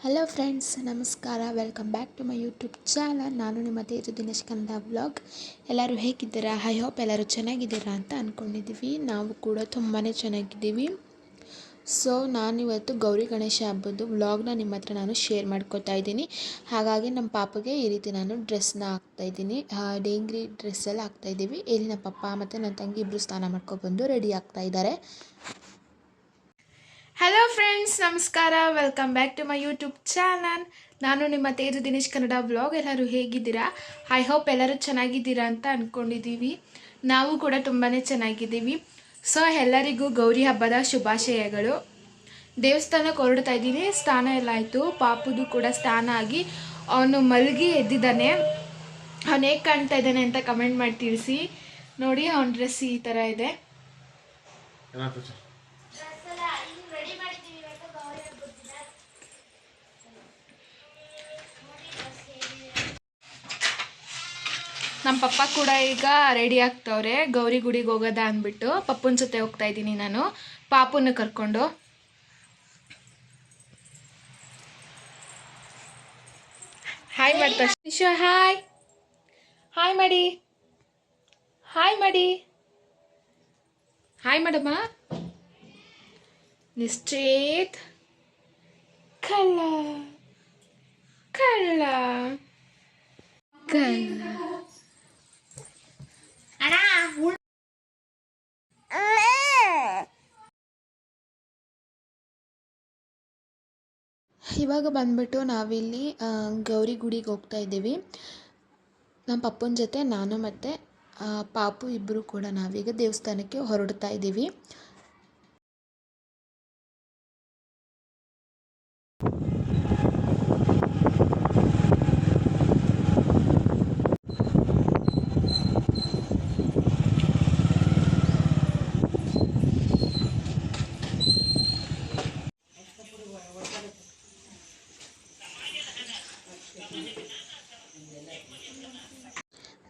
Hello friends ನಮಸ್ಕಾರ. Welcome back to my YouTube channel ನಾನು ನಿಮ್ಮ ತೇಜು ದಿನೇಶ್ ಕನ್ನಡ ವ್ಲಾಗ್ ಎಲ್ಲರೂ ಹೇಗಿದ್ದೀರಾ? ಐ ಹೋಪ್ ಎಲ್ಲರೂ ಚೆನ್ನಾಗಿದ್ದೀರಾ ಅಂತ ಅಂದ್ಕೊಂಡಿದ್ದೀವಿ ನಾವು ಕೂಡ ತುಂಬಾ ಚೆನ್ನಾಗಿದ್ದೀವಿ. ಸೊ ನಾನಿವತ್ತು ಗೌರಿ ಗಣೇಶ ಹಬ್ಬದ್ದು ವ್ಲಾಗ್ನ ನಿಮ್ಮ ಹತ್ರ ನಾನು ಶೇರ್ ಮಾಡ್ಕೊತಾ ಇದ್ದೀನಿ. ಹಾಗಾಗಿ ನಮ್ಮ ಪಾಪಗೆ ಈ ರೀತಿ ನಾನು ಡ್ರೆಸ್ನ ಹಾಕ್ತಾಯಿದ್ದೀನಿ ಡೇಂಗ್ರಿ ಡ್ರೆಸ್ಸೆಲ್ಲ ಹಾಕ್ತಾ ಹಾಕ್ತಾಯಿದ್ದೀವಿ ಇಲ್ಲಿ ನಮ್ಮ ಪಪ್ಪ ಮತ್ತು ನನ್ನ ತಂಗಿ ಇಬ್ಬರು ಸ್ನಾನ ಮಾಡ್ಕೊಬಂದು ರೆಡಿ ಆಗ್ತಾ ಇದ್ದಾರೆ. ಹಲೋ ಫ್ರೆಂಡ್ಸ್ ನಮಸ್ಕಾರ. Welcome back to my YouTube channel ನಾನು ನಿಮ್ಮ ತೇಜು ದಿನೇಶ್ ಕನ್ನಡ ಬ್ಲಾಗ್ ಎಲ್ಲರೂ ಹೇಗಿದ್ದೀರಾ? ಐ ಹೋಪ್ ಎಲ್ಲರೂ ಚೆನ್ನಾಗಿದ್ದೀರಾ ಅಂತ ಅಂದ್ಕೊಂಡಿದ್ದೀವಿ ನಾವು ಕೂಡ ತುಂಬಾ ಚೆನ್ನಾಗಿದ್ದೀವಿ. ಸೊ ಎಲ್ಲರಿಗೂ ಗೌರಿ ಹಬ್ಬದ ಶುಭಾಶಯಗಳು. ದೇವಸ್ಥಾನಕ್ಕೆ ಹೊರಡ್ತಾ ಇದ್ದೀನಿ. ಸ್ನಾನ ಎಲ್ಲ ಆಯಿತು. ಪಾಪುದು ಕೂಡ ಸ್ನಾನ ಆಗಿ ಅವನು ಮಲಗಿ ಎದ್ದಿದ್ದಾನೆ. ಅವನು ಹೇಗೆ ಕಾಣ್ತಾ ಇದ್ದಾನೆ ಅಂತ ಕಮೆಂಟ್ ಮಾಡಿ ತಿಳಿಸಿ. ನೋಡಿ, ಅವನ ಡ್ರೆಸ್ ಈ ಥರ ಇದೆ. ನಮ್ಮ ಪಪ್ಪ ಕೂಡ ಈಗ ರೆಡಿ ಆಗ್ತವ್ರೆ. ಗೌರಿ ಗುಡಿಗೆ ಹೋಗೋದ ಅಂದ್ಬಿಟ್ಟು ಪಪ್ಪನ ಜೊತೆ ಹೋಗ್ತಾ ಇದ್ದೀನಿ ನಾನು. ಪಾಪುನ ಕರ್ಕೊಂಡು. ಹಾಯ್ ಮಾಡ್ತಾ ಹಾಯ್ ಹಾಯ್ ಮಾಡಿ ಹಾಯ್ ಮಾಡಿ ಹಾಯ್ ಮಾಡಮ್ಮ ನಿಶ್ಚೇತ್. ಕಳ್ಳ ಕಳ್ಳ ಕಳ್ಳ ಇವಾಗ ಬಂದ್ಬಿಟ್ಟು ನಾವಿಲ್ಲಿ ಗೌರಿ ಗುಡಿಗೆ ಹೋಗ್ತಾ ಇದ್ದೀವಿ. ನಮ್ಮ ಪಪ್ಪನ ಜೊತೆ ನಾನು ಮತ್ತು ಪಾಪು ಇಬ್ಬರು ಕೂಡ ನಾವೀಗ ದೇವಸ್ಥಾನಕ್ಕೆ ಹೊರಡ್ತಾ ಇದ್ದೀವಿ.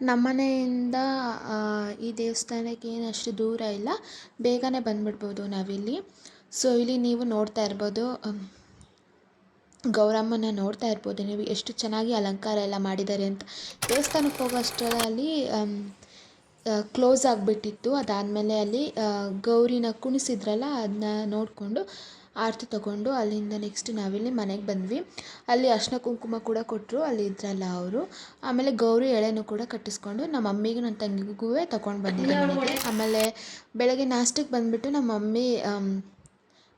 ನಮ್ಮನೆಯಿಂದ ಈ ದೇವಸ್ಥಾನಕ್ಕೆ ಏನು ಅಷ್ಟು ದೂರ ಇಲ್ಲ, ಬೇಗನೆ ಬಂದ್ಬಿಡ್ಬೋದು ನಾವಿಲ್ಲಿ. ಸೊ, ಇಲ್ಲಿ ನೀವು ನೋಡ್ತಾ ಇರ್ಬೋದು ಗೌರಮ್ಮನ ನೋಡ್ತಾ ಇರ್ಬೋದು ನೀವು ಎಷ್ಟು ಚೆನ್ನಾಗಿ ಅಲಂಕಾರ ಎಲ್ಲ ಮಾಡಿದ್ದಾರೆ ಅಂತ. ದೇವಸ್ಥಾನಕ್ಕೆ ಹೋಗೋ ಅಷ್ಟರಲ್ಲಿ ಕ್ಲೋಸ್ ಆಗಿಬಿಟ್ಟಿತ್ತು. ಅದಾದಮೇಲೆ ಅಲ್ಲಿ ಗೌರಿನ ಕುಣಿಸಿದ್ರಲ್ಲ, ಅದನ್ನ ನೋಡಿಕೊಂಡು ಆರತಿ ತಗೊಂಡು ಅಲ್ಲಿಂದ ನೆಕ್ಸ್ಟ್ ನಾವಿಲ್ಲಿ ಮನೆಗೆ ಬಂದ್ವಿ. ಅಲ್ಲಿ ಅರಿಶಿನ ಕುಂಕುಮ ಕೂಡ ಕೊಟ್ಟರು ಅಲ್ಲಿ ಇದ್ರಲ್ಲ ಅವರು. ಆಮೇಲೆ ಗೌರಿ ಎಳೆನೂ ಕೂಡ ಕಟ್ಟಿಸ್ಕೊಂಡು ನಮ್ಮ ಮಮ್ಮಿಗೂ ನನ್ನ ತಂಗಿಗೂ ತಗೊಂಡು ಬಂದಿದ್ದೆ ಮನೆಗೆ. ಆಮೇಲೆ ಬೆಳಗ್ಗೆ ನಾಷ್ಟಕ್ಕೆ ಬಂದುಬಿಟ್ಟು ನಮ್ಮ ಮಮ್ಮಿ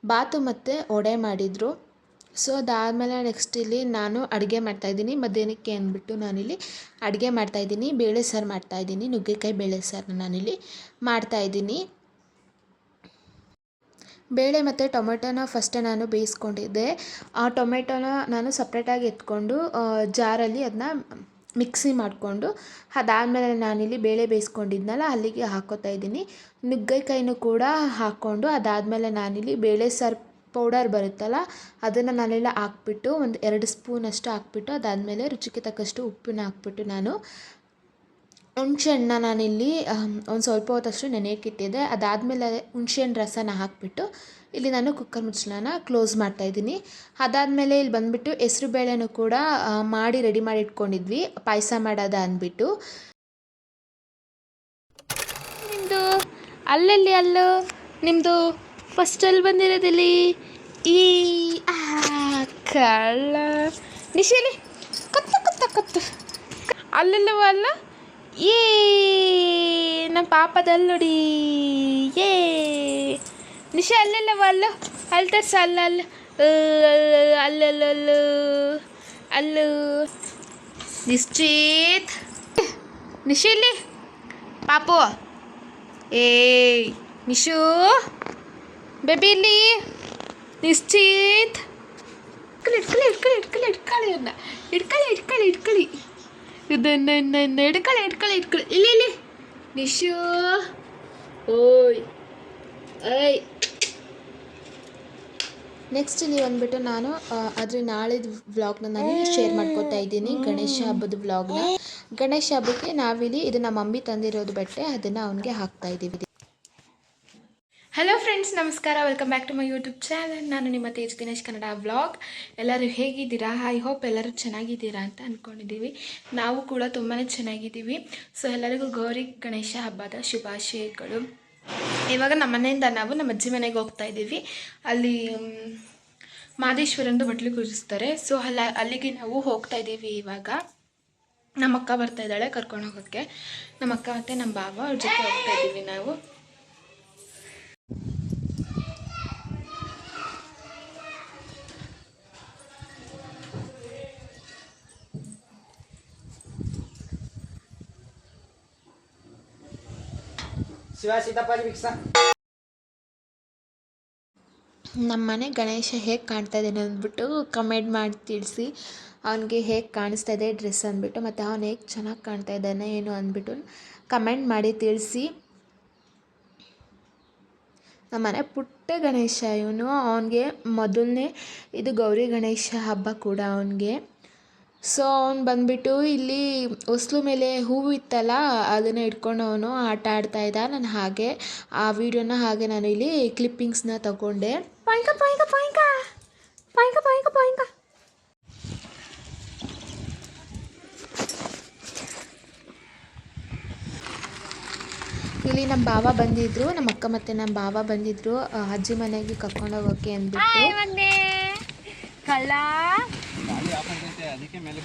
ಬಾತು ಮತ್ತು ವಡೆ ಮಾಡಿದರು. ಸೊ ಅದಾದಮೇಲೆ ನೆಕ್ಸ್ಟ್ ಇಲ್ಲಿ ನಾನು ಅಡುಗೆ ಮಾಡ್ತಾಯಿದ್ದೀನಿ ಮಧ್ಯಾಹ್ನಕ್ಕೆ ಅಂದ್ಬಿಟ್ಟು ನಾನಿಲ್ಲಿ ಅಡುಗೆ ಮಾಡ್ತಾಯಿದ್ದೀನಿ ಬೇಳೆ ಸಾರು ಮಾಡ್ತಾಯಿದ್ದೀನಿ ನುಗ್ಗೆಕಾಯಿ ಬೇಳೆ ಸಾರನ್ನ ನಾನಿಲ್ಲಿ ಮಾಡ್ತಾಯಿದ್ದೀನಿ ಬೇಳೆ ಮತ್ತು ಟೊಮೆಟೊನ ಫಸ್ಟೇ ನಾನು ಬೇಯಿಸ್ಕೊಂಡಿದ್ದೆ. ಆ ಟೊಮೆಟೊನ ನಾನು ಸಪ್ರೇಟಾಗಿ ಎತ್ಕೊಂಡು ಜಾರಲ್ಲಿ ಅದನ್ನ ಮಿಕ್ಸಿ ಮಾಡಿಕೊಂಡು, ಅದಾದಮೇಲೆ ನಾನಿಲ್ಲಿ ಬೇಳೆ ಬೇಯಿಸ್ಕೊಂಡಿದ್ನಲ್ಲ, ಅಲ್ಲಿಗೆ ಹಾಕೋತಾ ಇದ್ದೀನಿ. ನುಗ್ಗೆಕಾಯಿನೂ ಕೂಡ ಹಾಕ್ಕೊಂಡು, ಅದಾದಮೇಲೆ ನಾನಿಲ್ಲಿ ಬೇಳೆ ಸರ್ ಪೌಡರ್ ಬರುತ್ತಲ್ಲ, ಅದನ್ನು ನಾನೆಲ್ಲ ಹಾಕ್ಬಿಟ್ಟು, ಒಂದು ಎರಡು ಸ್ಪೂನಷ್ಟು ಹಾಕ್ಬಿಟ್ಟು, ಅದಾದಮೇಲೆ ರುಚಿಗೆ ತಕ್ಕಷ್ಟು ಉಪ್ಪಿನ ಹಾಕ್ಬಿಟ್ಟು ನಾನು ಹುಣ್ಸೆಹಣ್ಣ ನಾನಿಲ್ಲಿ ಒಂದು ಸ್ವಲ್ಪ ಹೊತ್ತಷ್ಟು ನೆನೆಯಕ್ಕಿಟ್ಟಿದ್ದೆ. ಅದಾದಮೇಲೆ ಹುಣ್ಸೆಹಣ್ಣು ರಸನ ಹಾಕಿಬಿಟ್ಟು ಇಲ್ಲಿ ನಾನು ಕುಕ್ಕರ್ ಮುಚ್ಚಳನ ಕ್ಲೋಸ್ ಮಾಡ್ತಾಯಿದ್ದೀನಿ ಅದಾದಮೇಲೆ ಇಲ್ಲಿ ಬಂದುಬಿಟ್ಟು ಹೆಸ್ರು ಬೇಳೆನೂ ಕೂಡ ಮಾಡಿ ರೆಡಿ ಮಾಡಿ ಇಟ್ಕೊಂಡಿದ್ವಿ. ಪಾಯಸ ಮಾಡೋದ ಅಂದ್ಬಿಟ್ಟು. ನಿಮ್ಮದು ಅಲ್ಲಲ್ಲಿ ಅಲ್ಲೋ? ನಿಮ್ಮದು ಫಸ್ಟಲ್ಲಿ ಬಂದಿರೋದಿಲ್ಲಿ ಈ ಕಳ್ಳ. ನಿಶೇಲಿ ಕತ್ತ ಕತ್ತ, ಕತ್ತು. ಅಲ್ಲೆಲ್ಲವೂ ಅಲ್ಲ? ಏ ನಮ್ಮ ಪಾಪದಲ್ಲಿ ನೋಡಿ ಏ ನಿಶಾ ಅಲ್ಲೆಲ್ಲವ ಅಲ್ಲ ಅಲ್ಲಿ ತರ್ಸ ಅಲ್ಲ ಅಲ್ಲ ಅಲ್ಲಲ್ಲಲ್ಲ ಅಲ್ಲು ನಿಶ್ಚಿತ್ ನಿಶಿಲ್ಲಿ ಪಾಪು ಏಯ್ ನಿಶು ಬೇಬಿ ಇಲ್ಲಿ ನಿಶ್ಚಿತ್ ಇಟ್ಕೊಳ್ಳಿ ಇಟ್ಕೊಳ್ಳಿ ಇಟ್ಕೊಳ್ಳಿ ಇಟ್ಕೊಳ್ಳಿ ಇದನ್ನ ಇದನ್ನ ಇಟ್ಕೊಳ್ಳಿ ಇಟ್ಕೊಳ್ಳಿ ಇಟ್ಕೊಳ್ಳಿ ಇಲ್ಲಿ ಇಲ್ಲಿ. ನಿಶು. ಓಯ್. ಐ ನೆಕ್ಸ್ಟ್ ನೀವು ಬಂದ್ಬಿಟ್ಟು ನಾನು ಆದರೆ ಅದ್ರ ನಾಳಿದ ವ್ಲಾಗ್ನ ನಾನು ಶೇರ್ ಮಾಡ್ಕೊತಾ ಇದ್ದೀನಿ ಗಣೇಶ ಹಬ್ಬದ ವ್ಲಾಗ್ನ ಗಣೇಶ ಹಬ್ಬಕ್ಕೆ ನಾವಿಲ್ಲಿ ಇದು ನಮ್ಮ ಮಮ್ಮಿ ತಂದಿರೋದು ಬಟ್ಟೆ ಅದನ್ನು ಅವನಿಗೆ ಹಾಕ್ತಾ ಇದ್ದೀವಿ. ಹಲೋ ಫ್ರೆಂಡ್ಸ್ ನಮಸ್ಕಾರ. Welcome back to my YouTube channel ನಾನು ನಿಮ್ಮ ತೇಜ್ ದಿನೇಶ್ ಕನ್ನಡ ವ್ಲಾಗ್ ಎಲ್ಲರೂ ಹೇಗಿದ್ದೀರಾ? ಐ ಹೋಪ್ ಎಲ್ಲರೂ ಚೆನ್ನಾಗಿದ್ದೀರಾ ಅಂತ ಅಂದ್ಕೊಂಡಿದ್ದೀವಿ ನಾವು ಕೂಡ ತುಂಬಾ ಚೆನ್ನಾಗಿದ್ದೀವಿ. ಸೊ ಎಲ್ಲರಿಗೂ ಗೌರಿ ಗಣೇಶ ಹಬ್ಬದ ಶುಭಾಶಯಗಳು. ಇವಾಗ ನಮ್ಮ ಮನೆಯಿಂದ ನಾವು ನಮ್ಮ ಅಜ್ಜಿ ಮನೆಗೆ ಹೋಗ್ತಾ ಇದ್ದೀವಿ. ಅಲ್ಲಿ ಮಾದೇಶ್ವರಂದು ಬಟ್ಲು ಕೂರಿಸ್ತಾರೆ. ಸೊ ಅಲ್ಲ, ಅಲ್ಲಿಗೆ ನಾವು ಹೋಗ್ತಾ ಇದ್ದೀವಿ ಇವಾಗ. ನಮ್ಮ ಅಕ್ಕ ಬರ್ತಾ ಇದ್ದಾಳೆ ಕರ್ಕೊಂಡು ಹೋಗೋಕ್ಕೆ. ನಮ್ಮ ಅಕ್ಕ ಮತ್ತು ನಮ್ಮ ಬಾಬಾ ಅವ್ರ ಜೊತೆ ಹೋಗ್ತಾ ಇದ್ದೀವಿ ನಾವು. ಶಿವ, ಸೀತಾಪಾಜಿ ಭಿಕ್ಷ ನಮ್ಮ ಮನೆ ಗಣೇಶ ಹೇಗೆ ಕಾಣ್ತಾ ಇದ್ದಾನೆ ಅಂದ್ಬಿಟ್ಟು ಕಮೆಂಟ್ ಮಾಡಿ ತಿಳಿಸಿ. ಅವನಿಗೆ ಹೇಗೆ ಕಾಣಿಸ್ತಾ ಇದೆ ಡ್ರೆಸ್ ಅಂದ್ಬಿಟ್ಟು ಮತ್ತು ಅವನು ಹೇಗೆ ಚೆನ್ನಾಗಿ ಕಾಣ್ತಾ ಇದ್ದಾನೆ ಏನು ಅಂದ್ಬಿಟ್ಟು ಕಮೆಂಟ್ ಮಾಡಿ ತಿಳಿಸಿ. ನಮ್ಮ ಮನೆ ಪುಟ್ಟ ಗಣೇಶ ಇವನು. ಅವನಿಗೆ ಮೊದಲನೇ ಇದು ಗೌರಿ ಗಣೇಶ ಹಬ್ಬ ಕೂಡ ಅವನಿಗೆ. ಸೊ ಅವ್ನು ಬಂದ್ಬಿಟ್ಟು ಇಲ್ಲಿ ಹೊಸ್ಲು ಮೇಲೆ ಹೂವು ಇತ್ತಲ್ಲ ಅದನ್ನು ಇಟ್ಕೊಂಡು ಅವನು ಆಟ ಆಡ್ತಾ ಇದ್ದ. ನಾನು ಹಾಗೆ ಆ ವಿಡಿಯೋನ ಹಾಗೆ ನಾನು ಇಲ್ಲಿ ಕ್ಲಿಪ್ಪಿಂಗ್ಸ್ನ ತಗೊಂಡೆ. ಪಾಯಿಂಕ ಪಾಯಿಂಕ ಪಾಯಿಂಕ! ಪಾಯಿಂಕ ಪಾಯಿಂಕ ಪಾಯಿಂಕ! ಇಲ್ಲಿ ನಮ್ಮ ಭಾವ ಬಂದಿದ್ರು ನಮ್ಮ ಅಕ್ಕ ಮತ್ತೆ ನಮ್ಮ ಬಾವ ಬಂದಿದ್ರು ಅಜ್ಜಿ ಮನೆಗೆ ಕರ್ಕೊಂಡು ಹೋಗೋಕೆ ಅಂದ್ಬಿಟ್ಟು. ಅದಕ್ಕೆ ಮೇಲೆ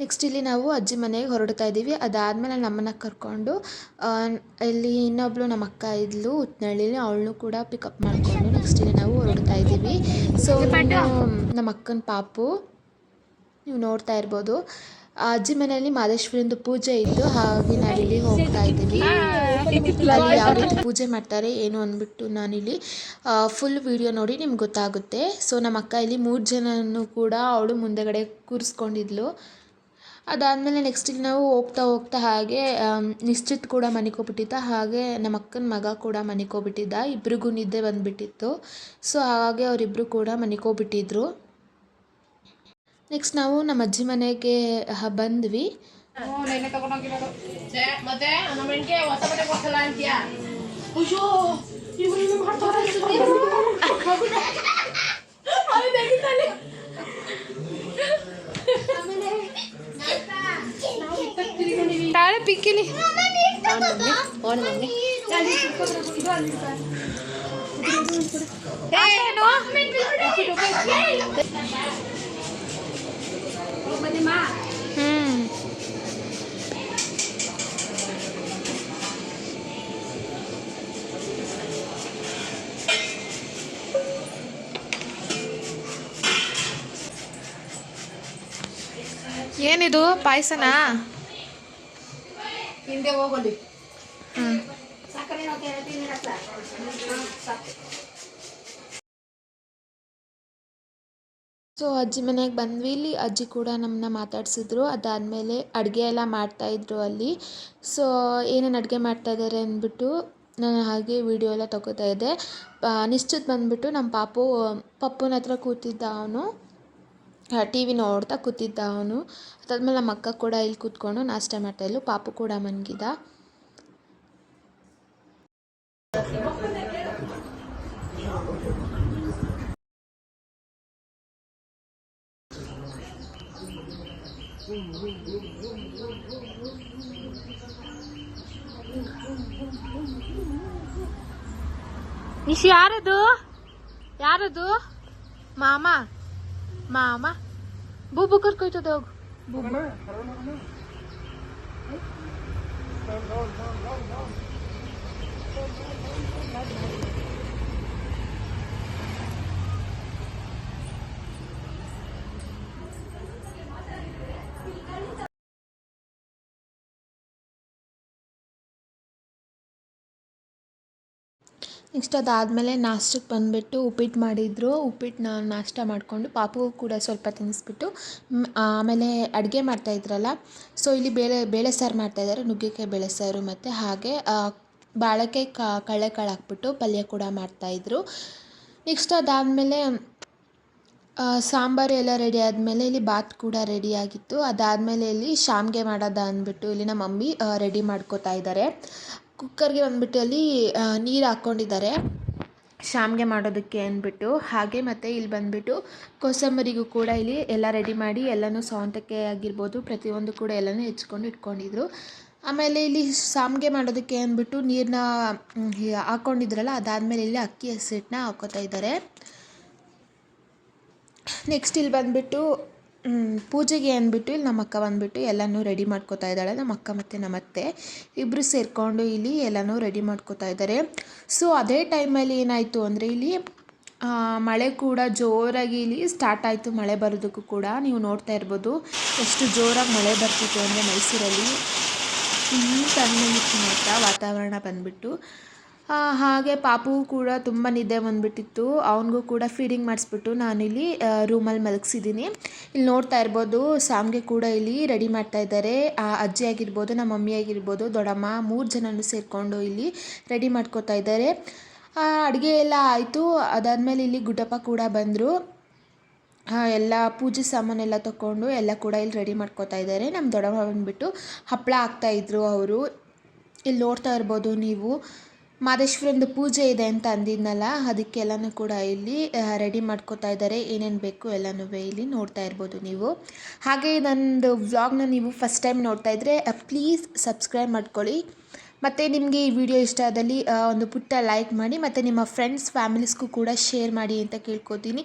ನೆಕ್ಸ್ಟ್ ಇಲ್ಲಿ ನಾವು ಅಜ್ಜಿ ಮನೆಗೆ ಹೊರಡ್ತಾ ಇದ್ದೀವಿ. ಅದಾದಮೇಲೆ ನಮ್ಮನ್ನ ಕರ್ಕೊಂಡು ಆ, ಇಲ್ಲಿ ಇನ್ನೊಬ್ಳು ನಮ್ಮ ಅಕ್ಕ ಇದ್ಲು ಉತ್ನಳ್ಳಿಲಿ ಅವಳನ್ನು ಕೂಡ ಪಿಕಪ್ ಮಾಡಿಕೊಂಡು ನೆಕ್ಸ್ಟ್ ಇಲ್ಲಿ ನಾವು ಹೊರಡ್ತಾ ಇದ್ದೀವಿ. ಸೊ ನಮ್ಮ ಅಕ್ಕನ ಪಾಪು ನೀವು ನೋಡ್ತಾ ಇರ್ಬೋದು. ಆ ಅಜ್ಜಿ ಮನೆಯಲ್ಲಿ ಮಾದೇಶ್ವರಿಂದು ಪೂಜೆ ಇತ್ತು ಹಾಗೆ ನಾವಿಲ್ಲಿ ಹೋಗ್ತಾ ಇದ್ದೀನಿ ಅಲ್ಲಿ ಯಾವ ರೀತಿ ಪೂಜೆ ಮಾಡ್ತಾರೆ ಏನು ಅಂದ್ಬಿಟ್ಟು ನಾನಿಲ್ಲಿ ಫುಲ್ ವಿಡಿಯೋ ನೋಡಿ ನಿಮ್ಗೆ ಗೊತ್ತಾಗುತ್ತೆ. ಸೊ ನಮ್ಮ ಅಕ್ಕ ಇಲ್ಲಿ ಮೂರು ಜನನೂ ಕೂಡ ಅವಳು ಮುಂದೆಗಡೆ ಕೂರಿಸ್ಕೊಂಡಿದ್ಲು. ಅದಾದಮೇಲೆ ನೆಕ್ಸ್ಟ್ ಇಲ್ಲಿ ನಾವು ಹೋಗ್ತಾ ಹೋಗ್ತಾ ಹಾಗೆ ನಿಶ್ಚಿತ್ ಕೂಡ ಮನಿಕೋಬಿಟ್ಟಿದ್ದ ಹಾಗೆ ನಮ್ಮ ಅಕ್ಕನ ಮಗ ಕೂಡ ಮನಿಕೋಬಿಟ್ಟಿದ್ದ ಇಬ್ರಿಗೂ ನಿದ್ದೆ ಬಂದುಬಿಟ್ಟಿತ್ತು. ಸೊ ಹಾಗೆ ಅವರಿಬ್ಬರು ಕೂಡ ಮನಿಕೋಬಿಟ್ಟಿದ್ರು ನೆಕ್ಸ್ಟ್ ನಾವು ನಮ್ಮ ಅಜ್ಜಿ ಮನೆಗೆ ಹ, ಬಂದ್ವಿ. ಮತ್ತೆ ನಮ್ಮ ಹೆಣ್ಗೆ ಹೊಸ ಬಟ್ಟೆ ಕೊಡ್ಸಲ್ಲ ಅಂತೀಯ? ತಾಳೆ ಪಿಕ್ಕಿಲಿ. ಹ್ಮ್. ಏನಿದು ಪಾಯಸನಾ? ಹಿಂದೆ ಹೋಗಲಿ. ಹ್ಮ್. ಸೊ ಅಜ್ಜಿ ಮನೆಗೆ ಬಂದ್ವಿ ಇಲ್ಲಿ. ಅಜ್ಜಿ ಕೂಡ ನಮ್ಮನ್ನ ಮಾತಾಡಿಸಿದ್ರು. ಅದಾದಮೇಲೆ ಅಡುಗೆ ಎಲ್ಲ ಮಾಡ್ತಾಯಿದ್ರು ಅಲ್ಲಿ. ಸೊ ಏನೇನು ಅಡುಗೆ ಮಾಡ್ತಾಯಿದ್ದಾರೆ ಅಂದ್ಬಿಟ್ಟು ನಾನು ಹಾಗೆ ವಿಡಿಯೋ ಎಲ್ಲ ತಗೋತಾ ಇದ್ದೆ. ನಿಶ್ಚಿತ ಬಂದ್ಬಿಟ್ಟು ನಮ್ಮ ಪಾಪು, ಪಪ್ಪನ ಹತ್ರ ಕೂತಿದ್ದ ಅವನು. ಟಿ ವಿ ನೋಡ್ತಾ ಕೂತಿದ್ದ ಅವನು. ಅದಾದಮೇಲೆ ನಮ್ಮ ಅಕ್ಕ ಕೂಡ ಇಲ್ಲಿ ಕೂತ್ಕೊಂಡು ನಾಷ್ಟ ಮಾಡ್ತಾಯಿದ್ಲು ಪಾಪು ಕೂಡ ಮನ್ಗಿದ್ದ ನಿಶ್ ಯಾರದು ಯಾರದು ಮಾಮ? ಮಾಮ? ಬೂಬು ಕರ್ಕೊಯ್ತದೆ ಹೋಗು. ಬೂಬು. ನೆಕ್ಸ್ಟ್ ಅದಾದಮೇಲೆ ನಾಷ್ಟಕ್ಕೆ ಬಂದುಬಿಟ್ಟು ಉಪ್ಪಿಟ್ಟು ಮಾಡಿದರು. ಉಪ್ಪಿಟ್ಟನ್ನ ನಾಷ್ಟ ಮಾಡಿಕೊಂಡು ಪಾಪುಗೂ ಕೂಡ ಸ್ವಲ್ಪ ತಿನ್ನಿಸ್ಬಿಟ್ಟು ಆಮೇಲೆ ಅಡುಗೆ ಮಾಡ್ತಾಯಿದ್ರಲ್ಲ ಸೊ ಇಲ್ಲಿ ಬೇಳೆ ಬೇಳೆ ಸಾರು ಮಾಡ್ತಾಯಿದ್ದಾರೆ ನುಗ್ಗೆಕಾಯಿ, ಬೇಳೆ ಸಾರು ಮತ್ತು ಹಾಗೆ ಬಾಳೆಕಾಯಿ ಕಾಳು ಹಾಕ್ಬಿಟ್ಟು ಪಲ್ಯ ಕೂಡ ಮಾಡ್ತಾಯಿದ್ರು ನೆಕ್ಸ್ಟ್ ಅದಾದಮೇಲೆ ಸಾಂಬಾರು ಎಲ್ಲ ರೆಡಿ ಆದಮೇಲೆ ಇಲ್ಲಿ ಬಾತ್ ಕೂಡ ರೆಡಿ ಆಗಿತ್ತು. ಅದಾದಮೇಲೆ ಇಲ್ಲಿ ಶಾಮ್ಗೆ ಮಾಡೋದ ಅಂದ್ಬಿಟ್ಟು ಇಲ್ಲಿ ನಮ್ಮ ಮಮ್ಮಿ ರೆಡಿ ಮಾಡ್ಕೋತಾ ಇದ್ದಾರೆ. ಕುಕ್ಕರ್ಗೆ ಬಂದ್ಬಿಟ್ಟು ಅಲ್ಲಿ ನೀರು ಹಾಕ್ಕೊಂಡಿದ್ದಾರೆ ಶಾಮಿಗೆ ಮಾಡೋದಕ್ಕೆ ಅಂದ್ಬಿಟ್ಟು, ಹಾಗೆ ಮತ್ತು ಇಲ್ಲಿ ಬಂದುಬಿಟ್ಟು ಕೋಸಂಬರಿಗೂ ಕೂಡ ಇಲ್ಲಿ ಎಲ್ಲ ರೆಡಿ ಮಾಡಿ ಎಲ್ಲನೂ ಸೌಂತಕ್ಕೆ ಆಗಿರ್ಬೋದು, ಪ್ರತಿಯೊಂದು ಕೂಡ ಎಲ್ಲನೂ ಹೆಚ್ಕೊಂಡು ಇಟ್ಕೊಂಡಿದ್ರು. ಆಮೇಲೆ ಇಲ್ಲಿ ಶಾಮಿಗೆ ಮಾಡೋದಕ್ಕೆ ಅಂದ್ಬಿಟ್ಟು ನೀರನ್ನ ಹಾಕ್ಕೊಂಡಿದ್ರಲ್ಲ ಅದಾದಮೇಲೆ ಇಲ್ಲಿ ಅಕ್ಕಿ ಹಸಿಟ್ಟನ್ನ ಹಾಕೋತಾ ಇದ್ದಾರೆ. ನೆಕ್ಸ್ಟ್ ಇಲ್ಲಿ ಬಂದುಬಿಟ್ಟು ಪೂಜೆಗೆ ಅಂದ್ಬಿಟ್ಟು ಇಲ್ಲಿ ನಮ್ಮ ಅಕ್ಕ ಬಂದುಬಿಟ್ಟು ಎಲ್ಲನೂ ರೆಡಿ ಮಾಡ್ಕೋತಾ ಇದ್ದಾಳೆ. ನಮ್ಮ ಅಕ್ಕ ಮತ್ತು ನಮ್ಮ ಅತ್ತೆ ಇಬ್ಬರು ಸೇರಿಕೊಂಡು ಇಲ್ಲಿ ಎಲ್ಲನೂ ರೆಡಿ ಮಾಡ್ಕೋತಾ ಇದ್ದಾರೆ. ಸೊ ಅದೇ ಟೈಮಲ್ಲಿ ಏನಾಯಿತು ಅಂದರೆ ಇಲ್ಲಿ ಮಳೆ ಕೂಡ ಜೋರಾಗಿ ಇಲ್ಲಿ ಸ್ಟಾರ್ಟ್ ಆಯಿತು. ಮಳೆ ಬರೋದಕ್ಕೂ ಕೂಡ ನೀವು ನೋಡ್ತಾ ಇರ್ಬೋದು. ಎಷ್ಟು ಜೋರಾಗಿ ಮಳೆ ಬರ್ತಿತ್ತು ಅಂದರೆ ಮೈಸೂರಲ್ಲಿ ಫುಲ್ ತಣ್ಣಗಿತ್ತು ಮಾತ್ರ ವಾತಾವರಣ ಬಂದುಬಿಟ್ಟು. ಹಾಗೆ ಪಾಪು ಕೂಡ ತುಂಬ ನಿದ್ದೆ ಬಂದುಬಿಟ್ಟಿತ್ತು. ಅವನಿಗೂ ಕೂಡ ಫೀಡಿಂಗ್ ಮಾಡಿಸ್ಬಿಟ್ಟು ನಾನಿಲ್ಲಿ ರೂಮಲ್ಲಿ ಮಲಗಿಸಿದ್ದೀನಿ. ಇಲ್ಲಿ ನೋಡ್ತಾ ಇರ್ಬೋದು ಸಾಮ್ಗೆ ಕೂಡ ಇಲ್ಲಿ ರೆಡಿ ಮಾಡ್ತಾ ಇದ್ದಾರೆ. ಆ, ಅಜ್ಜಿ ಆಗಿರ್ಬೋದು, ನಮ್ಮ ಮಮ್ಮಿ ಆಗಿರ್ಬೋದು, ದೊಡ್ಡಮ್ಮ ಮೂರು ಜನನೂ ಸೇರಿಕೊಂಡು ಇಲ್ಲಿ ರೆಡಿ ಮಾಡ್ಕೋತಾ ಇದ್ದಾರೆ. ಅಡುಗೆ ಎಲ್ಲ ಆಯಿತು. ಅದಾದಮೇಲೆ ಇಲ್ಲಿ ಗುಡ್ಡಪ್ಪ ಕೂಡ ಬಂದರು. ಎಲ್ಲ ಪೂಜೆ ಸಾಮಾನೆಲ್ಲ ತಗೊಂಡು ಎಲ್ಲ ಕೂಡ ಇಲ್ಲಿ ರೆಡಿ ಮಾಡ್ಕೋತಾ ಇದ್ದಾರೆ. ನಮ್ಮ ದೊಡ್ಡಮ್ಮ ಬಂದುಬಿಟ್ಟು ಹಪ್ಪಳ ಹಾಕ್ತಾಯಿದ್ರು ಅವರು. ಇಲ್ಲಿ ನೋಡ್ತಾ ಇರ್ಬೋದು ನೀವು. ಮಾದೇಶ್ವರಂದು ಪೂಜೆ ಇದೆ ಅಂತ ಅಂದಿದ್ನಲ್ಲ ಅದಕ್ಕೆಲ್ಲನೂ ಕೂಡ ಇಲ್ಲಿ ರೆಡಿ ಮಾಡ್ಕೋತಾ ಇದ್ದಾರೆ. ಏನೇನು ಬೇಕು ಎಲ್ಲನೂ ಇಲ್ಲಿ ನೋಡ್ತಾ ಇರ್ಬೋದು ನೀವು. ಹಾಗೆ ನಂದು ವ್ಲಾಗ್ನ ನೀವು ಫಸ್ಟ್ ಟೈಮ್ ನೋಡ್ತಾ ಇದ್ದರೆ ಪ್ಲೀಸ್ ಸಬ್ಸ್ಕ್ರೈಬ್ ಮಾಡ್ಕೊಳ್ಳಿ. ಮತ್ತು ನಿಮಗೆ ಈ ವಿಡಿಯೋ ಇಷ್ಟ ಆದಲ್ಲಿ ಒಂದು ಪುಟ್ಟ ಲೈಕ್ ಮಾಡಿ ಮತ್ತು ನಿಮ್ಮ ಫ್ರೆಂಡ್ಸ್ ಫ್ಯಾಮಿಲೀಸ್ಗೂ ಕೂಡ ಶೇರ್ ಮಾಡಿ ಅಂತ ಕೇಳ್ಕೊತೀನಿ.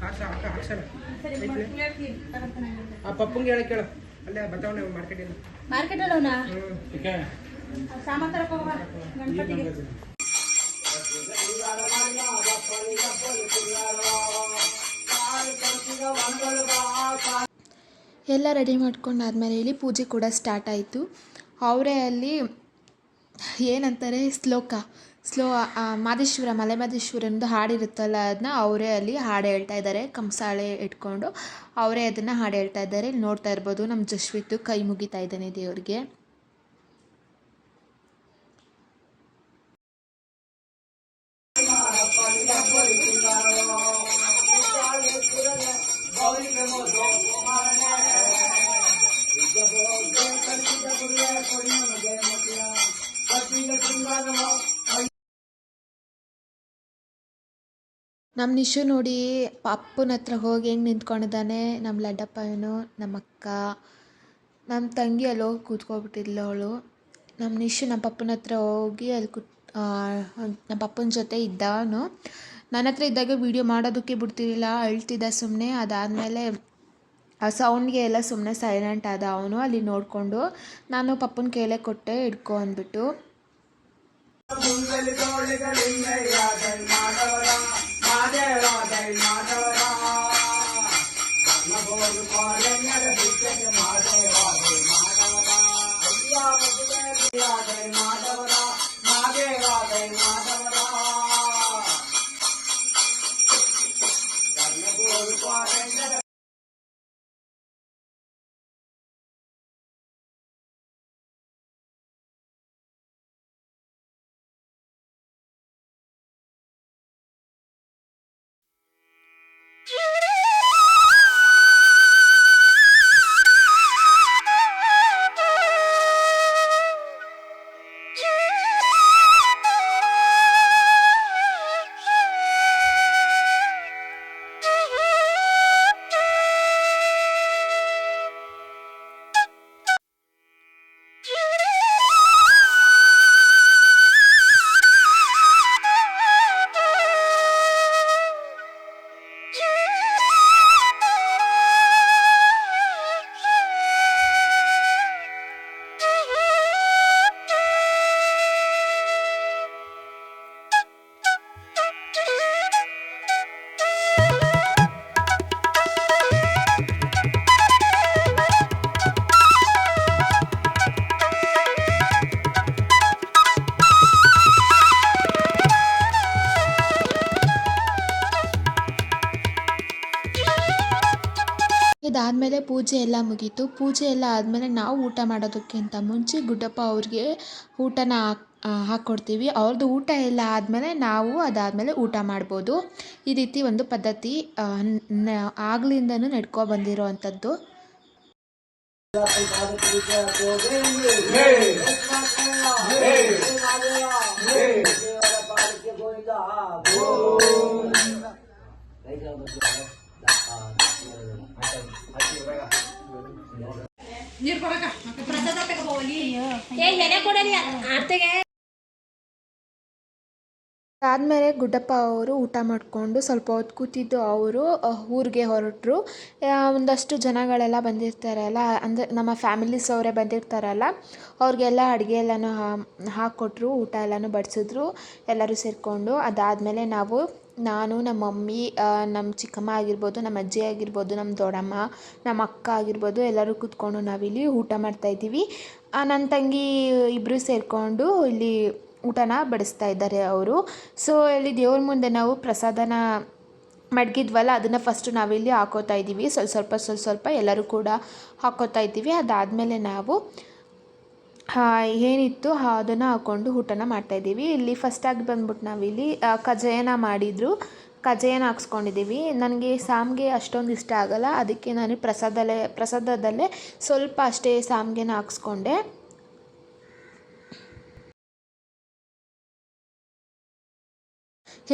ಕಾಸ ಅಕ್ಕ ಹಾಕ್ಸಲ್ಲ ಆ ಪಪ್ಪಂಗೆ ಹೇಳಕ್ ಕೇಳು. ಅಲ್ಲೇ ಬರ್ತಾವನೆ ಮಾರ್ಕೆಟಿಂದ ಮಾರ್ಕೆಟ್ ಅಲ್ಲವನಾ ಹ್ಞೂ ಸಾಮಾನ್ ತರಕ ಹೋಗ ಗಣಪತಿಗೆ. ಎಲ್ಲ ರೆಡಿ ಮಾಡ್ಕೊಂಡಾದ್ಮೇಲೆ ಇಲ್ಲಿ ಪೂಜೆ ಕೂಡ ಸ್ಟಾರ್ಟ್ ಆಯಿತು. ಅವರೇ ಅಲ್ಲಿ ಏನಂತಾರೆ ಶ್ಲೋಕ. ಸ್ಲೋ ಮಾದೇಶ್ವರ ಮಲೆ ಮಾದೇಶ್ವರಂದು ಹಾಡಿರುತ್ತಲ್ಲ ಅದನ್ನ ಅವರೇ ಅಲ್ಲಿ ಹಾಡು ಹೇಳ್ತಾ ಇದ್ದಾರೆ, ಕಂಸಾಳೆ ಇಟ್ಕೊಂಡು ಅವರೇ ಅದನ್ನು ಹಾಡು ಹೇಳ್ತಾ ಇದ್ದಾರೆ. ಇಲ್ಲಿ ನೋಡ್ತಾ ಇರ್ಬೋದು ನಮ್ಮ ಜಶ್ವಿತ್ ಕೈ ಮುಗಿತಾ ಇದ್ದಾನೆ ದೇವ್ರಿಗೆ. ನಮ್ಮ ನಿಶು ನೋಡಿ ಅಪ್ಪನ ಹತ್ರ ಹೋಗಿ ಹೆಂಗೆ ನಿಂತ್ಕೊಂಡಿದ್ದಾನೆ ನಮ್ಮ ಲಡ್ಡಪ್ಪ ಏನು ನಮ್ಮ ಅಕ್ಕ ನಮ್ಮ ತಂಗಿ ಅಲ್ಲಿ ಹೋಗಿ ಕೂತ್ಕೊಬಿಟ್ಟಿದ್ಲು ಅವಳು. ನಮ್ಮ ನಿಶು ನಮ್ಮ ಪಪ್ಪನ ಹತ್ರ ಹೋಗಿ ಅಲ್ಲಿ ಕೂತ್ ನಮ್ಮ ಪಪ್ಪನ ಜೊತೆ ಇದ್ದ ಅವನು. ನನ್ನ ಹತ್ರ ಇದ್ದಾಗ ವೀಡಿಯೋ ಮಾಡೋದಕ್ಕೆ ಬಿಡ್ತಿರಲಿಲ್ಲ, ಅಳ್ತಿದ್ದ ಸುಮ್ಮನೆ ಅದಾದಮೇಲೆ ಆ ಸೌಂಡ್ಗೆ ಎಲ್ಲ ಸುಮ್ಮನೆ ಸೈಲೆಂಟ್ ಆದ ಅವನು, ಅಲ್ಲಿ ನೋಡಿಕೊಂಡು ನಾನು ಪಪ್ಪನ ಕೇಳೇ ಕೊಟ್ಟೆ, ಹಿಡ್ಕೊ ಅಂದ್ಬಿಟ್ಟು. சுங்கல் தோள்கள் இல்லை ராதன் மாதவரா மாதராதன் மாதவரா. கண்ணபோது பாலன் நடப்பிச்சது மாதேவாதே மாதவரா. ஐயா மதுராதன் மாதவரா மாதேவாதன் மாதவரா. கண்ணபோது பாலன் ಪೂಜೆ ಎಲ್ಲ ಮುಗೀತು ಪೂಜೆ ಎಲ್ಲ ಆದಮೇಲೆ ನಾವು ಊಟ ಮಾಡೋದಕ್ಕಿಂತ ಮುಂಚೆ ಗುಡ್ಡಪ್ಪ ಅವ್ರಿಗೆ ಊಟನ ಹಾಕ್ ಹಾಕ್ಕೊಡ್ತೀವಿ ಅವ್ರದ್ದು ಊಟ ಎಲ್ಲ ಆದಮೇಲೆ ನಾವು ಅದಾದಮೇಲೆ ಊಟ ಮಾಡ್ಬೋದು ಈ ರೀತಿ ಒಂದು ಪದ್ಧತಿ ಆಗ್ಲಿಂದನೂ ನಡ್ಕೊ ಬಂದಿರೋ ಅಂಥದ್ದು ಅದಾದಮೇಲೆ ಗುಡ್ಡಪ್ಪ ಅವರು ಊಟ ಮಾಡಿಕೊಂಡು ಸ್ವಲ್ಪ ಹೊತ್ತು ಕೂತಿದ್ದು ಅವರು ಊರಿಗೆ ಹೊರಟರು. ಒಂದಷ್ಟು ಜನಗಳೆಲ್ಲ ಬಂದಿರ್ತಾರಲ್ಲ, ಅಂದರೆ ನಮ್ಮ ಫ್ಯಾಮಿಲೀಸ್ ಅವರೇ ಬಂದಿರ್ತಾರಲ್ಲ, ಅವ್ರಿಗೆಲ್ಲ ಅಡುಗೆ ಎಲ್ಲನೂ ಹಾಕ್ಕೊಟ್ರು, ಊಟ ಎಲ್ಲನೂ ಬಡಿಸಿದ್ರು, ಎಲ್ಲರೂ ಸೇರಿಕೊಂಡು. ಅದಾದಮೇಲೆ ನಾವು ನಾನು, ನಮ್ಮ ಮಮ್ಮಿ ನಮ್ಮ ಚಿಕ್ಕಮ್ಮ ಆಗಿರ್ಬೋದು, ನಮ್ಮ ಅಜ್ಜಿ ಆಗಿರ್ಬೋದು, ನಮ್ಮ ದೊಡ್ಡಮ್ಮ, ನಮ್ಮ ಅಕ್ಕ ಆಗಿರ್ಬೋದು, ಎಲ್ಲರೂ ಕೂತ್ಕೊಂಡು ನಾವಿಲ್ಲಿ ಊಟ ಮಾಡ್ತಾಯಿದ್ದೀವಿ ನನ್ನ ತಂಗಿ ಇಬ್ಬರು ಸೇರಿಕೊಂಡು ಇಲ್ಲಿ ಊಟನ ಬಡಿಸ್ತಾ ಇದ್ದಾರೆ ಅವರು. ಸೊ, ಇಲ್ಲಿ ದೇವ್ರ ಮುಂದೆ ನಾವು ಪ್ರಸಾದನ ಮಡಗಿದ್ವಲ್ಲ, ಅದನ್ನು ಫಸ್ಟು ನಾವಿಲ್ಲಿ ಹಾಕೋತಾ ಇದ್ದೀವಿ. ಸ್ವಲ್ಪ ಸ್ವಲ್ಪ ಸ್ವಲ್ಪ ಸ್ವಲ್ಪ ಎಲ್ಲರೂ ಕೂಡ ಹಾಕೋತಾ ಇದ್ದೀವಿ. ಅದಾದಮೇಲೆ ನಾವು ಏನಿತ್ತು? ಅದನ್ನು ಹಾಕ್ಕೊಂಡು ಊಟನ ಮಾಡ್ತಾಯಿದ್ದೀವಿ ಇಲ್ಲಿ ಫಸ್ಟಾಗಿ ಬಂದ್ಬಿಟ್ಟು ನಾವಿಲ್ಲಿ ಕಜ್ಜಾಯನ ಮಾಡಿದರು. ಕಜ್ಜಾಯನ ಹಾಕ್ಸ್ಕೊಂಡಿದ್ದೀವಿ. ನನಗೆ ಸಾಮ್ಗೆ ಅಷ್ಟೊಂದು ಇಷ್ಟ ಆಗಲ್ಲ. ಅದಕ್ಕೆ ನಾನು ಪ್ರಸಾದಲ್ಲೇ ಪ್ರಸಾದದಲ್ಲೇ ಸ್ವಲ್ಪ ಅಷ್ಟೇ ಸಾಮ್ಗೆನ ಹಾಕ್ಸ್ಕೊಂಡೆ.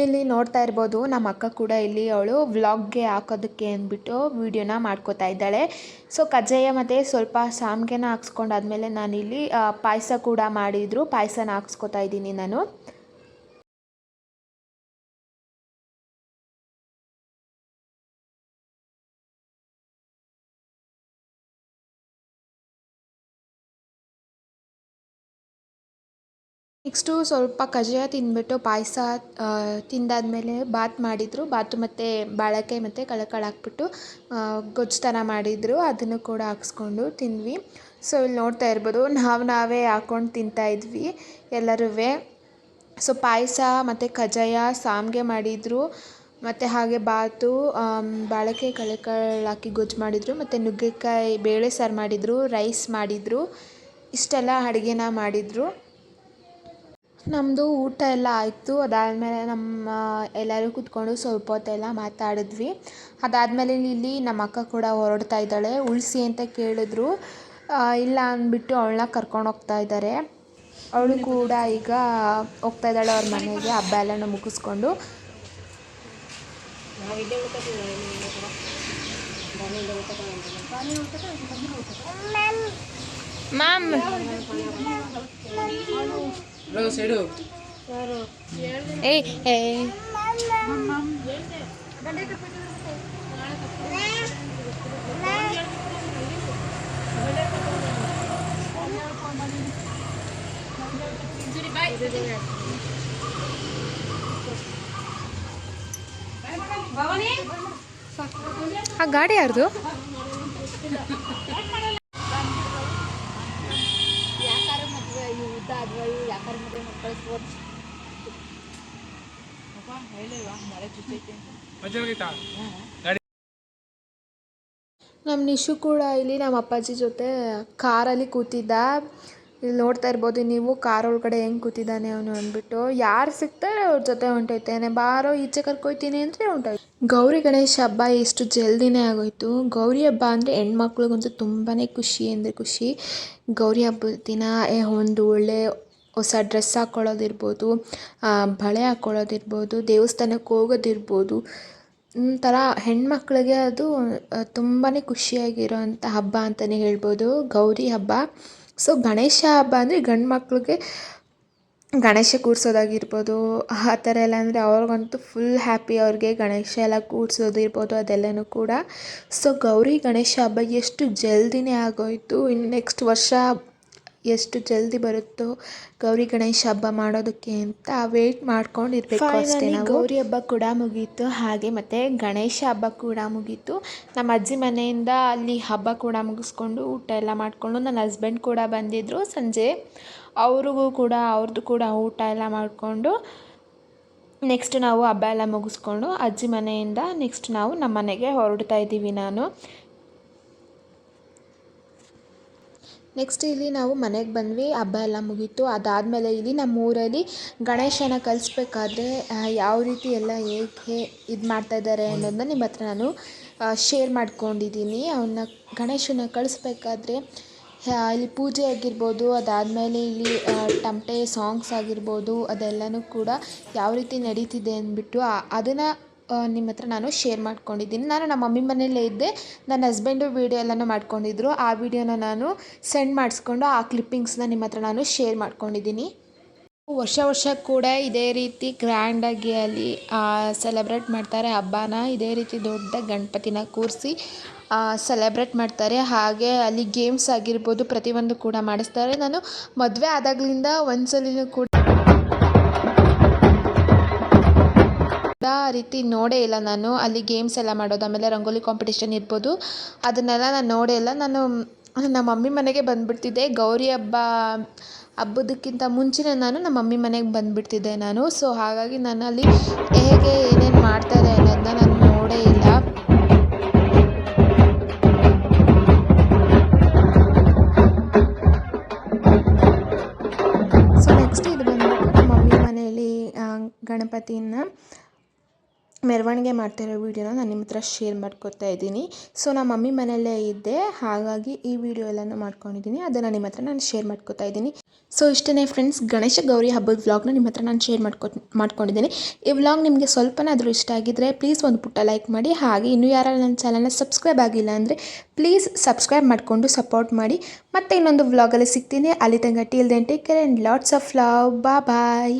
ಇಲ್ಲಿ ನೋಡ್ತಾ ಇರ್ಬೋದು, ನಮ್ಮ ಅಕ್ಕ ಕೂಡ ಇಲ್ಲಿ ಅವಳು ವ್ಲಾಗ್ಗೆ ಹಾಕೋದಕ್ಕೆ ಅಂದ್ಬಿಟ್ಟು ವಿಡಿಯೋನ ಮಾಡ್ಕೋತಾ ಇದ್ದಾಳೆ. ಸೊ ಕಜ್ಜಾಯ ಮತ್ತು ಸ್ವಲ್ಪ ಶಾಮಿಗೆನ ಹಾಕ್ಸ್ಕೊಂಡಾದ್ಮೇಲೆ ನಾನಿಲ್ಲಿ ಪಾಯಸ ಕೂಡ ಮಾಡಿದ್ರು. ಪಾಯಸನ ಹಾಕ್ಸ್ಕೊತಾ ಇದ್ದೀನಿ ನಾನು. ನೆಕ್ಸ್ಟು ಸ್ವಲ್ಪ ಕಜ್ಜಾಯ ತಿಂದ್ಬಿಟ್ಟು ಪಾಯಸ ತಿಂದಾದಮೇಲೆ ಬಾತ್ ಮಾಡಿದರು. ಬಾತು ಮತ್ತು ಬಾಳೆಕಾಯಿ ಮತ್ತು ಕಳಕಳ ಹಾಕ್ಬಿಟ್ಟು ಗೊಜ್ಜು ಥರ ಮಾಡಿದರು. ಅದನ್ನು ಕೂಡ ಹಾಕ್ಸ್ಕೊಂಡು ತಿಂದ್ವಿ. ಸೊ, ಇಲ್ಲಿ ನೋಡ್ತಾ ಇರ್ಬೋದು, ನಾವು ನಾವೇ ಹಾಕ್ಕೊಂಡು ತಿಂತಾಯಿದ್ವಿ ಎಲ್ಲರೂ ಸೊ, ಪಾಯಸ ಮತ್ತು ಕಜ್ಜಾಯ ಸಾಮ್ಗೆ ಮಾಡಿದರು. ಮತ್ತು ಹಾಗೆ ಬಾತು ಬಾಳೆಕಾಯಿ ಕಳೆಕಾಳು ಹಾಕಿ ಗೊಜ್ಜು ಮಾಡಿದರು. ಮತ್ತು ನುಗ್ಗೆಕಾಯಿ, ಬೇಳೆ ಸಾರು ಮಾಡಿದರು, ರೈಸ್ ಮಾಡಿದರು. ಇಷ್ಟೆಲ್ಲ ಅಡುಗೆನ ಮಾಡಿದರು. ನಮ್ಮದು ಊಟ ಎಲ್ಲ ಆಯಿತು. ಅದಾದಮೇಲೆ ನಮ್ಮ ಎಲ್ಲರೂ ಕೂತ್ಕೊಂಡು ಸ್ವಲ್ಪ ಹೊತ್ತೆಲ್ಲ ಮಾತಾಡಿದ್ವಿ. ಅದಾದಮೇಲೆ ಇಲ್ಲಿ ನಮ್ಮ ಅಕ್ಕ ಕೂಡ ಹೊರಡ್ತಾ ಇದ್ದಾಳೆ. ಉಳಿಸಿ ಅಂತ ಕೇಳಿದ್ರು. ಇಲ್ಲ ಅಂದ್ಬಿಟ್ಟು ಅವಳನ್ನ ಕರ್ಕೊಂಡು ಹೋಗ್ತಾ ಇದ್ದಾರೆ. ಅವಳು ಕೂಡ ಈಗ ಹೋಗ್ತಾ ಇದ್ದಾಳೆ ಅವ್ರ ಮನೆಗೆ. ಹಬ್ಬ ಎಲ್ಲನೂ ಮುಗಿಸ್ಕೊಂಡು. ಮ್ಯಾಮ್. ಸೈಡು. ಏಯ್ ಏ. ಆ ಗಾಡಿ ಯಾರ್ದು? ನಮ್ಮ ನಿಶು ಕೂಡ ಇಲ್ಲಿ ನಮ್ಮ ಅಪ್ಪಾಜಿ ಜೊತೆ ಕಾರಲ್ಲಿ ಕೂತಿದ್ದ. ಇಲ್ಲಿ ನೋಡ್ತಾ ಇರ್ಬೋದು ನೀವು ಕಾರ್ ಒಳಗಡೆ ಹೆಂಗೆ ಕೂತಿದ್ದಾನೆ ಅವನು ಅಂದ್ಬಿಟ್ಟು. ಯಾರು ಸಿಗ್ತಾರೆ ಅವ್ರ ಜೊತೆ ಹೊಂಟೋಯ್ತಾನೆ. ಬಾರೋ, ಈಚೆ ಕರ್ಕೊಯ್ತೀನಿ ಅಂದರೆ ಹೊಂಟೋಯ್ತು. ಗೌರಿ ಗಣೇಶ ಹಬ್ಬ ಎಷ್ಟು ಜಲ್ದಿನೇ ಆಗೋಯ್ತು. ಗೌರಿ ಹಬ್ಬ ಅಂದರೆ ಹೆಣ್ಮಕ್ಳಿಗಂತೂ ತುಂಬಾ ಖುಷಿ ಅಂದರೆ ಖುಷಿ. ಗೌರಿ ಹಬ್ಬದ ದಿನ ಒಂದು ಒಳ್ಳೆ ಹೊಸ ಡ್ರೆಸ್ ಹಾಕ್ಕೊಳ್ಳೋದಿರ್ಬೋದು ಬಳೆ ಹಾಕ್ಕೊಳ್ಳೋದಿರ್ಬೋದು ದೇವಸ್ಥಾನಕ್ಕೆ ಹೋಗೋದಿರ್ಬೋದು. ಒಂಥರ ಹೆಣ್ಮಕ್ಳಿಗೆ ಅದು ತುಂಬಾ ಖುಷಿಯಾಗಿರೋಂಥ ಹಬ್ಬ ಅಂತಲೇ ಹೇಳ್ಬೋದು. ಗೌರಿ ಹಬ್ಬ. ಸೊ ಗಣೇಶ ಹಬ್ಬ ಅಂದರೆ ಗಂಡು ಮಕ್ಳಿಗೆ ಗಣೇಶ ಕೂರಿಸೋದಾಗಿರ್ಬೋದು. ಆ ಥರ ಎಲ್ಲ ಅಂದರೆ ಅವ್ರಿಗಂತೂ ಫುಲ್ ಹ್ಯಾಪಿ ಅವ್ರಿಗೆ ಗಣೇಶ ಎಲ್ಲ ಕೂರಿಸೋದಿರ್ಬೋದು ಅದೆಲ್ಲನೂ ಕೂಡ. ಸೊ ಗೌರಿ ಗಣೇಶ ಹಬ್ಬ ಎಷ್ಟು ಜಲ್ದಿನೇ ಆಗೋಯಿತು. ಇನ್ನು ನೆಕ್ಸ್ಟ್ ವರ್ಷ ಎಷ್ಟು ಜಲ್ದಿ ಬರುತ್ತೋ ಗೌರಿ ಗಣೇಶ ಹಬ್ಬ ಮಾಡೋದಕ್ಕೆ ಅಂತ ವೇಟ್ ಮಾಡ್ಕೊಂಡು ಇರಬೇಕು ಅಷ್ಟೇ ನಾವು. ಗೌರಿ ಹಬ್ಬ ಕೂಡ ಮುಗೀತು. ಹಾಗೆ ಮತ್ತು ಗಣೇಶ ಹಬ್ಬ ಕೂಡ ಮುಗೀತು. ನಮ್ಮ ಅಜ್ಜಿ ಮನೆಯಿಂದ ಅಲ್ಲಿ ಹಬ್ಬ ಕೂಡ ಮುಗಿಸ್ಕೊಂಡು ಊಟ ಎಲ್ಲ ಮಾಡಿಕೊಂಡು ನನ್ನ ಹಸ್ಬೆಂಡ್ ಕೂಡ ಬಂದಿದ್ದರು ಸಂಜೆ. ಅವ್ರಿಗೂ ಕೂಡ ಅವ್ರದ್ದು ಕೂಡ ಊಟ ಎಲ್ಲ ಮಾಡಿಕೊಂಡು ನೆಕ್ಸ್ಟ್ ನಾವು ಹಬ್ಬ ಎಲ್ಲ ಮುಗಿಸ್ಕೊಂಡು ಅಜ್ಜಿ ಮನೆಯಿಂದ ನೆಕ್ಸ್ಟ್ ನಾವು ನಮ್ಮ ಮನೆಗೆ ಹೊರಡ್ತಾ ಇದ್ದೀವಿ ನಾನು. ನೆಕ್ಸ್ಟ್ ಇಲ್ಲಿ ನಾವು ಮನೆಗೆ ಬಂದ್ವಿ, ಹಬ್ಬ ಎಲ್ಲ ಮುಗೀತು. ಅದಾದಮೇಲೆ ಇಲ್ಲಿ ನಮ್ಮ ಊರಲ್ಲಿ ಗಣೇಶನ ಕಲಿಸ್ಬೇಕಾದ್ರೆ ಯಾವ ರೀತಿ ಎಲ್ಲ ಹೇಗೆ ಇದು ಮಾಡ್ತಾಯಿದ್ದಾರೆ ಅನ್ನೋದನ್ನ ನಿಮ್ಮ ಹತ್ರ ನಾನು ಶೇರ್ ಮಾಡ್ಕೊಂಡಿದ್ದೀನಿ. ಅವನ್ನ ಗಣೇಶನ ಕಳಿಸ್ಬೇಕಾದ್ರೆ ಇಲ್ಲಿ ಪೂಜೆ ಆಗಿರ್ಬೋದು, ಅದಾದಮೇಲೆ ಇಲ್ಲಿ ತಮಟೆ ಸಾಂಗ್ಸ್ ಆಗಿರ್ಬೋದು, ಅದೆಲ್ಲನೂ ಕೂಡ ಯಾವ ರೀತಿ ನಡೀತಿದೆ ಅಂದ್ಬಿಟ್ಟು ಅದನ್ನು ನಿಮ್ಮ ಹತ್ರ ನಾನು ಶೇರ್ ಮಾಡ್ಕೊಂಡಿದ್ದೀನಿ. ನಾನು ನಮ್ಮ ಮಮ್ಮಿ ಮನೆಯಲ್ಲೇ ಇದ್ದೆ. ನನ್ನ ಹಸ್ಬೆಂಡು ವೀಡಿಯೋ ಎಲ್ಲನೂ ಮಾಡ್ಕೊಂಡಿದ್ರು. ಆ ವಿಡಿಯೋನ ನಾನು ಸೆಂಡ್ ಮಾಡಿಸ್ಕೊಂಡು ಆ ಕ್ಲಿಪ್ಪಿಂಗ್ಸ್ನ ನಿಮ್ಮ ಹತ್ರ ನಾನು ಶೇರ್ ಮಾಡ್ಕೊಂಡಿದ್ದೀನಿ. ವರ್ಷ ವರ್ಷ ಕೂಡ ಇದೇ ರೀತಿ ಗ್ರ್ಯಾಂಡಾಗಿ ಅಲ್ಲಿ ಸೆಲೆಬ್ರೇಟ್ ಮಾಡ್ತಾರೆ ಹಬ್ಬನ. ಇದೇ ರೀತಿ ದೊಡ್ಡ ಗಣಪತಿನ ಕೂರಿಸಿ ಸೆಲೆಬ್ರೇಟ್ ಮಾಡ್ತಾರೆ. ಹಾಗೆ ಅಲ್ಲಿ ಗೇಮ್ಸ್ ಆಗಿರ್ಬೋದು ಪ್ರತಿಯೊಂದು ಕೂಡ ಮಾಡಿಸ್ತಾರೆ. ನಾನು ಮದುವೆ ಆದಾಗಲಿಂದ ಒಂದ್ಸಲಿನೂ ಕೂಡ ಆ ರೀತಿ ನೋಡೇ ಇಲ್ಲ ನಾನು. ಅಲ್ಲಿ ಗೇಮ್ಸ್ ಎಲ್ಲ ಮಾಡೋದು, ಆಮೇಲೆ ರಂಗೋಲಿ ಕಾಂಪಿಟೇಷನ್ ಇರ್ಬೋದು. ಅದನ್ನೆಲ್ಲ ನಾನು ನೋಡೇ ಇಲ್ಲ. ನಾನು ನಮ್ಮ ಮಮ್ಮಿ ಮನೆಗೆ ಬಂದುಬಿಡ್ತಿದ್ದೆ. ಗೌರಿ ಹಬ್ಬ ಹಬ್ಬದಕ್ಕಿಂತ ಮುಂಚೆನೇ ನಾನು ನಮ್ಮ ಮಮ್ಮಿ ಮನೆಗೆ ಬಂದುಬಿಡ್ತಿದ್ದೆ ನಾನು. ಸೊ ಹಾಗಾಗಿ ನಾನು ಅಲ್ಲಿ ಹೇಗೆ ಏನೇನು ಮಾಡ್ತಾರೆ ಅನ್ನೋದನ್ನ ನಾನು ನೋಡೇ ಇಲ್ಲ. ಸೊ ನೆಕ್ಸ್ಟ್ ಇದು ಬಂದ್ಬಿಟ್ಟು ನಮ್ಮ ಮಮ್ಮಿ ಮನೆಯಲ್ಲಿ ಗಣಪತಿನ ಮೆರವಣಿಗೆ ಮಾಡ್ತಿರೋ ವೀಡಿಯೋನ ನಾನು ನಿಮ್ಮ ಹತ್ರ ಶೇರ್ ಮಾಡ್ಕೊತಾ ಇದ್ದೀನಿ. ಸೊ ನಮ್ಮ ಮಮ್ಮಿ ಮನೆಯಲ್ಲೇ ಇದ್ದೆ. ಹಾಗಾಗಿ ಈ ವಿಡಿಯೋ ಎಲ್ಲನೂ ಮಾಡ್ಕೊಂಡಿದ್ದೀನಿ. ಅದನ್ನು ನಿಮ್ಮ ಹತ್ರ ನಾನು ಶೇರ್ ಮಾಡ್ಕೊತಾ ಇದ್ದೀನಿ. ಸೊ ಇಷ್ಟೇ ಫ್ರೆಂಡ್ಸ್, ಗಣೇಶ ಗೌರಿ ಹಬ್ಬದ ವ್ಲಾಗ್ನ ನಿಮ್ಮ ಹತ್ರ ನಾನು ಶೇರ್ ಮಾಡ್ಕೊ ಮಾಡ್ಕೊಂಡಿದ್ದೀನಿ. ಈ ವ್ಲಾಗ್ ನಿಮಗೆ ಸ್ವಲ್ಪನಾದರೂ ಇಷ್ಟ ಆಗಿದ್ದರೆ ಪ್ಲೀಸ್ ಒಂದು ಪುಟ್ಟ ಲೈಕ್ ಮಾಡಿ. ಹಾಗೆ ಇನ್ನೂ ಯಾರು ನನ್ನ ಚಾನಲ್ನ ಸಬ್ಸ್ಕ್ರೈಬ್ ಆಗಿಲ್ಲ ಅಂದರೆ ಪ್ಲೀಸ್ ಸಬ್ಸ್ಕ್ರೈಬ್ ಮಾಡಿಕೊಂಡು ಸಪೋರ್ಟ್ ಮಾಡಿ. ಮತ್ತೆ ಇನ್ನೊಂದು ವ್ಲಾಗಲ್ಲಿ ಸಿಗ್ತೀನಿ. ಅಲ್ಲಿ ತನಕ till then take care and lots of love. ಬಾ ಬಾಯ್